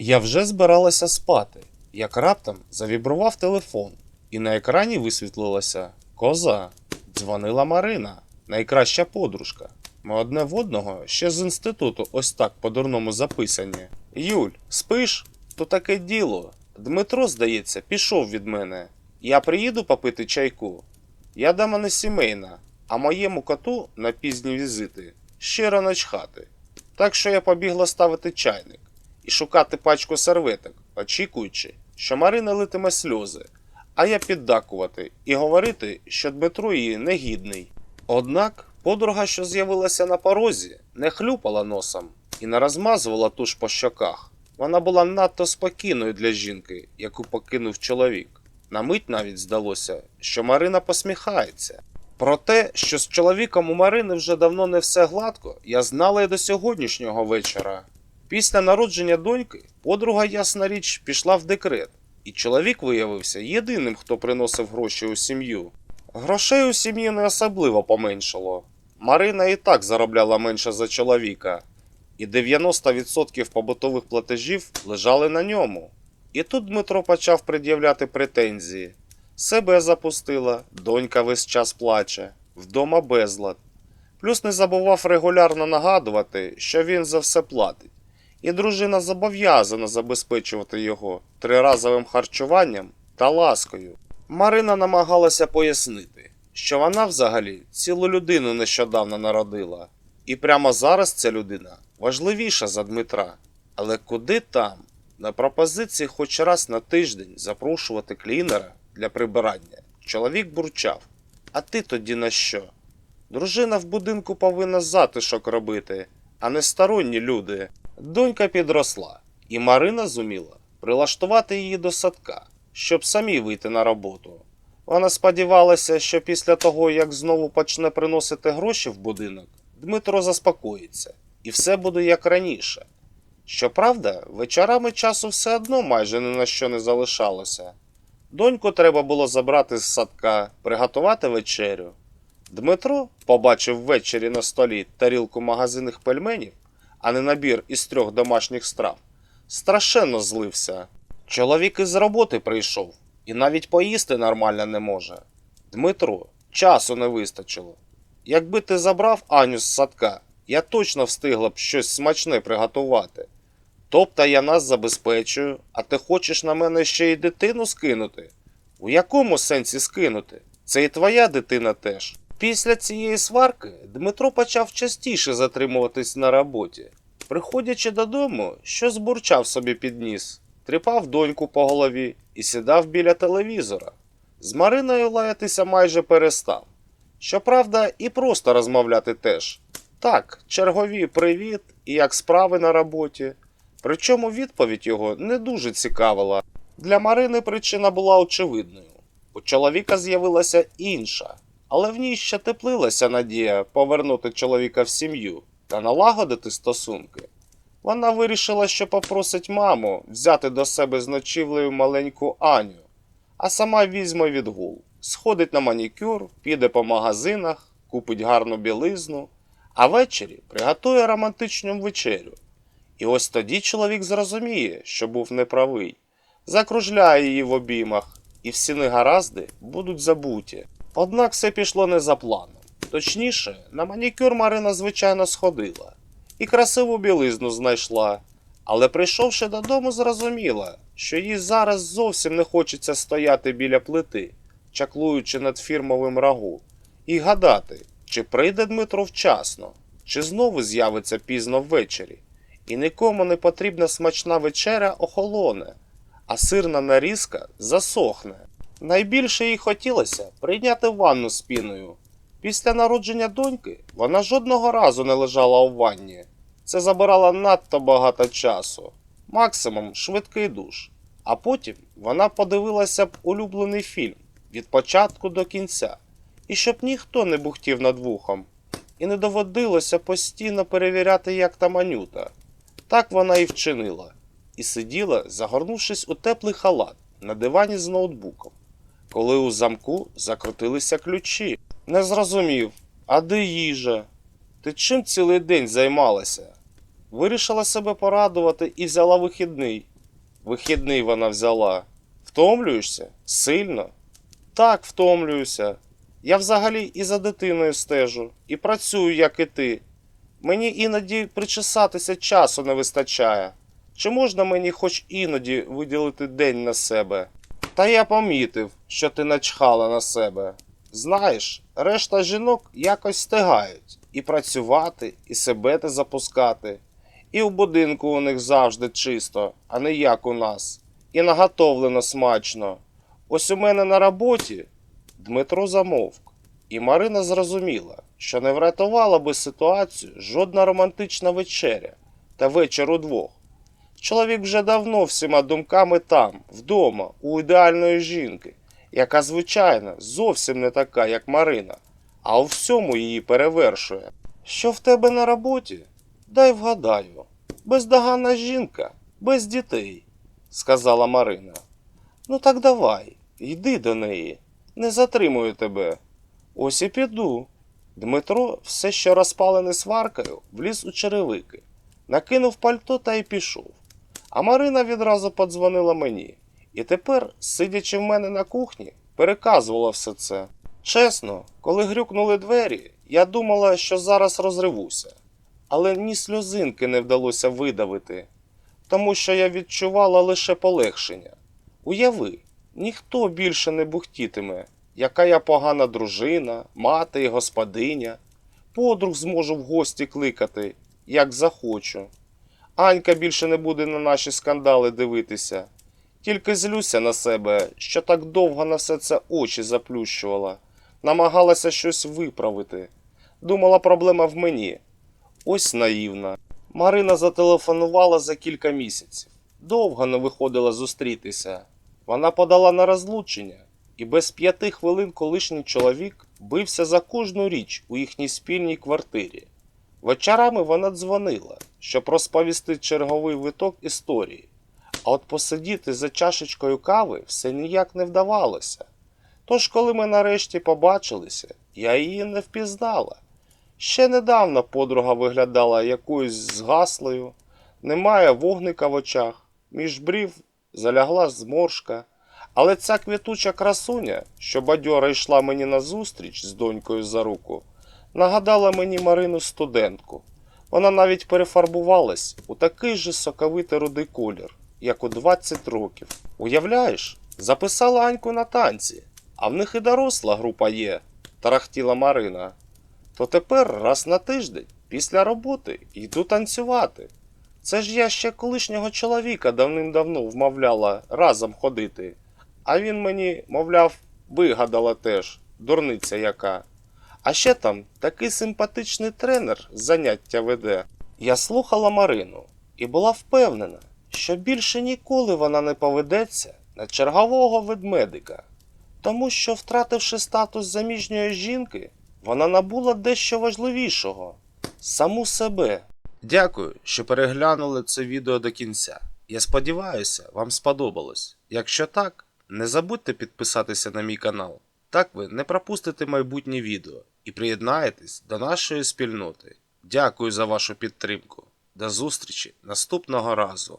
Я вже збиралася спати, як раптом завібрував телефон, і на екрані висвітлилася коза. Дзвонила Марина, найкраща подружка. Ми одне в одного ще з інституту ось так по-дурному записані. Юль, спиш? То таке діло. Дмитро, здається, пішов від мене. Я приїду попити чайку. Я дама не сімейна, а моєму коту на пізні візити щиро начхати. Так що я побігла ставити чайник і шукати пачку серветок, очікуючи, що Марина литиме сльози, а я піддакувати і говорити, що Дмитро її негідний. Однак подруга, що з'явилася на порозі, не хлюпала носом і не розмазувала туш по щоках. Вона була надто спокійною для жінки, яку покинув чоловік. На мить навіть здалося, що Марина посміхається. Про те, що з чоловіком у Марини вже давно не все гладко, я знала і до сьогоднішнього вечора. Після народження доньки подруга, ясна річ, пішла в декрет, і чоловік виявився єдиним, хто приносив гроші у сім'ю. Грошей у сім'ї не особливо поменшало. Марина і так заробляла менше за чоловіка, і 90% побутових платежів лежали на ньому. І тут Дмитро почав пред'являти претензії. Себе запустила, донька весь час плаче, вдома безлад. Плюс не забував регулярно нагадувати, що він за все платить, і дружина зобов'язана забезпечувати його триразовим харчуванням та ласкою. Марина намагалася пояснити, що вона взагалі цілу людину нещодавно народила, і прямо зараз ця людина важливіша за Дмитра. Але куди там? На пропозиції хоч раз на тиждень запрошувати клінера для прибирання. Чоловік бурчав. А ти тоді на що? Дружина в будинку повинна затишок робити, а не сторонні люди. Донька підросла, і Марина зуміла прилаштувати її до садка, щоб самі вийти на роботу. Вона сподівалася, що після того, як знову почне приносити гроші в будинок, Дмитро заспокоїться, і все буде як раніше. Щоправда, вечорами часу все одно майже ні на що не залишалося. Доньку треба було забрати з садка, приготувати вечерю. Дмитро побачив ввечері на столі тарілку магазинних пельменів, а не набір із трьох домашніх страв. Страшенно злився. Чоловік із роботи прийшов і навіть поїсти нормально не може. Дмитро, часу не вистачило. Якби ти забрав Аню з садка, я точно встигла б щось смачне приготувати. Тобто я нас забезпечую, а ти хочеш на мене ще й дитину скинути? У якому сенсі скинути? Це і твоя дитина теж. Після цієї сварки Дмитро почав частіше затримуватись на роботі. Приходячи додому, щось бурчав собі під ніс, тріпав доньку по голові і сідав біля телевізора. З Мариною лаятися майже перестав. Щоправда, і просто розмовляти теж. Так, чергові привіт і як справи на роботі. Причому відповідь його не дуже цікавила. Для Марини причина була очевидною. У чоловіка з'явилася інша, але в ній ще теплилася надія повернути чоловіка в сім'ю та налагодити стосунки. Вона вирішила, що попросить маму взяти до себе з ночівлею маленьку Аню, а сама візьме відгул, сходить на манікюр, піде по магазинах, купить гарну білизну, а ввечері приготує романтичну вечерю. І ось тоді чоловік зрозуміє, що був неправий, закружляє її в обіймах, і всі негаразди будуть забуті. Однак все пішло не за планом. Точніше, на манікюр Марина звичайно сходила і красиву білизну знайшла, але прийшовши додому, зрозуміла, що їй зараз зовсім не хочеться стояти біля плити, чаклуючи над фірмовим рагу, і гадати, чи прийде Дмитро вчасно, чи знову з'явиться пізно ввечері і нікому не потрібна смачна вечеря охолоне, а сирна нарізка засохне. Найбільше їй хотілося прийняти ванну з піною. Після народження доньки вона жодного разу не лежала у ванні. Це забирало надто багато часу, максимум швидкий душ. А потім вона подивилася б улюблений фільм від початку до кінця, і щоб ніхто не бухтів над вухом, і не доводилося постійно перевіряти, як там Анюта. Так вона і вчинила, і сиділа, загорнувшись у теплий халат на дивані з ноутбуком, коли у замку закрутилися ключі. Не зрозумів, а де їжа? Ти чим цілий день займалася? Вирішила себе порадувати і взяла вихідний. Вихідний вона взяла. Втомлюєшся? Сильно? Так, втомлююся. Я взагалі і за дитиною стежу, і працюю, як і ти. Мені іноді причесатися часу не вистачає. Чи можна мені хоч іноді виділити день на себе? Та я помітив, що ти начхала на себе. Знаєш, решта жінок якось стигають і працювати, і себе те запускати. І в будинку у них завжди чисто, а не як у нас. І наготовлено смачно. Ось у мене на роботі Дмитро замовк, і Марина зрозуміла, що не врятувала би ситуацію жодна романтична вечеря та вечір удвох. Чоловік вже давно всіма думками там, вдома, у ідеальної жінки, яка, звичайно, зовсім не така, як Марина, а у всьому її перевершує. Що в тебе на роботі? Дай вгадаю. Бездоганна жінка, без дітей, сказала Марина. Ну так давай, йди до неї, не затримую тебе. Ось і піду. Дмитро, все ще розпалений сваркою, вліз у черевики, накинув пальто та й пішов. А Марина відразу подзвонила мені, і тепер, сидячи в мене на кухні, переказувала все це. Чесно, коли грюкнули двері, я думала, що зараз розривуся, але ні сльозинки не вдалося видавити, тому що я відчувала лише полегшення. Уяви, ніхто більше не бухтітиме, яка я погана дружина, мати і господиня. Подруг зможу в гості кликати, як захочу. Анька більше не буде на наші скандали дивитися. Тільки злюся на себе, що так довго на все це очі заплющувала, намагалася щось виправити. Думала, проблема в мені. Ось наївна. Марина зателефонувала за кілька місяців. Довго не виходила зустрітися. Вона подала на розлучення, і без п'яти хвилин колишній чоловік бився за кожну річ у їхній спільній квартирі. Вечорами вона дзвонила, щоб розповісти черговий виток історії. А от посидіти за чашечкою кави все ніяк не вдавалося. Тож, коли ми нарешті побачилися, я її не впізнала. Ще недавно подруга виглядала якоюсь згаслою, немає вогника в очах, між брів залягла зморшка. Але ця квітуча красуня, що бадьора йшла мені назустріч з донькою за руку, нагадала мені Марину студентку. Вона навіть перефарбувалась у такий же соковитий рудий колір, як у 20 років. Уявляєш, записала Аньку на танці, а в них і доросла група є, тарахтіла Марина. То тепер раз на тиждень, після роботи, йду танцювати. Це ж я ще колишнього чоловіка давним-давно вмовляла разом ходити. А він мені, мовляв, вигадала теж, дурниця яка. А ще там такий симпатичний тренер заняття веде. Я слухала Марину і була впевнена, що більше ніколи вона не поведеться на чергового ведмедика, тому що, втративши статус заміжньої жінки, вона набула дещо важливішого саму себе. Дякую, що переглянули це відео до кінця. Я сподіваюся, вам сподобалось. Якщо так, не забудьте підписатися на мій канал. Так ви не пропустите майбутні відео і приєднаєтесь до нашої спільноти. Дякую за вашу підтримку. До зустрічі наступного разу.